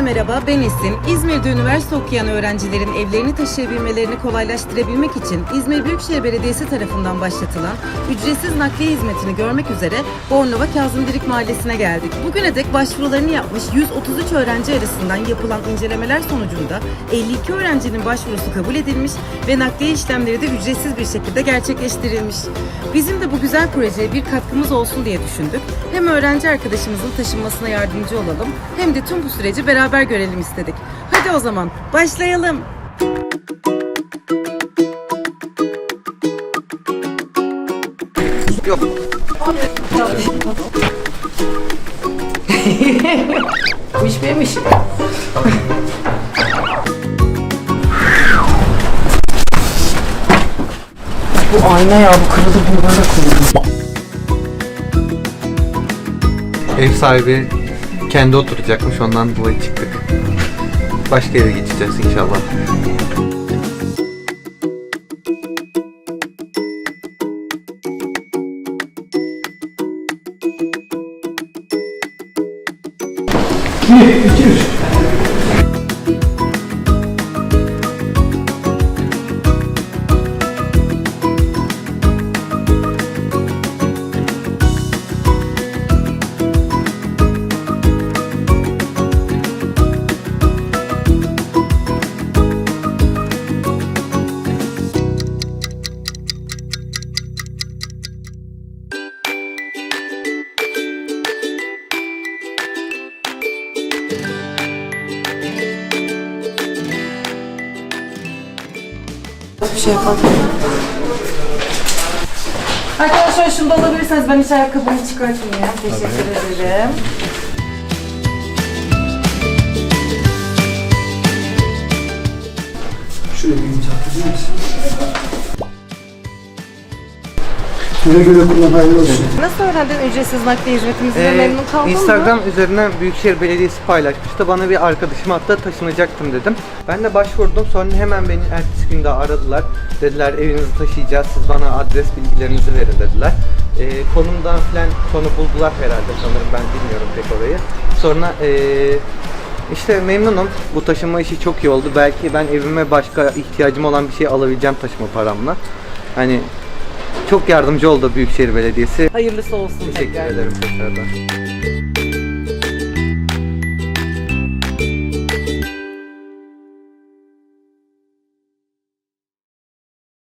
Esin, İzmir'de üniversite okuyan öğrencilerin evlerini taşıyabilmelerini kolaylaştırabilmek için İzmir Büyükşehir Belediyesi tarafından başlatılan ücretsiz nakliye hizmetini görmek üzere Bornova Kazımdirik Mahallesi'ne geldik. Bugüne dek başvurularını yapmış 133 öğrenci arasından yapılan incelemeler sonucunda 52 öğrencinin başvurusu kabul edilmiş ve nakliye işlemleri de ücretsiz bir şekilde gerçekleştirilmiş. Bizim de bu güzel projeye bir katkımız olsun diye düşündük. Hem öğrenci arkadaşımızın taşınmasına yardımcı olalım hem de tüm bu süreci beraber görelim istedik. Hadi o zaman başlayalım. Yok. Bu iş benim işim. bu ayna ya bu kırıldı bunu böyle kırıldı. Ev sahibi kendi oturacakmış ondan dolayı çıktık. Başka eve geçeceğiz inşallah. Bir şey yapalım. Arkadaşlar şunu da alabilirseniz ben hiç ayakkabımı çıkartmayayım. Teşekkür ederim. Şuraya bir imza atabilir misin? Güle güle kullan hayırlı olsun. Nasıl öğrendin ücretsiz nakliye hizmetimizden Ee, memnun kaldın mı? Instagram üzerinden Büyükşehir Belediyesi paylaşmıştı. Bana bir arkadaşım hatta taşınacaktım dedim. Ben de başvurdum. Sonra hemen beni ertesi günde aradılar. Dediler evinizi taşıyacağız. Siz bana adres bilgilerinizi verin dediler. Ee, konumdan falan sonra buldular herhalde sanırım. Ben bilmiyorum pek orayı. Sonra ee, işte memnunum. Bu taşınma işi çok iyi oldu. Belki ben evime başka ihtiyacım olan bir şey alabileceğim taşıma paramla. Hani çok yardımcı oldu Büyükşehir Belediyesi. Hayırlısı olsun Teşekkür tekrar. ederim tekrardan.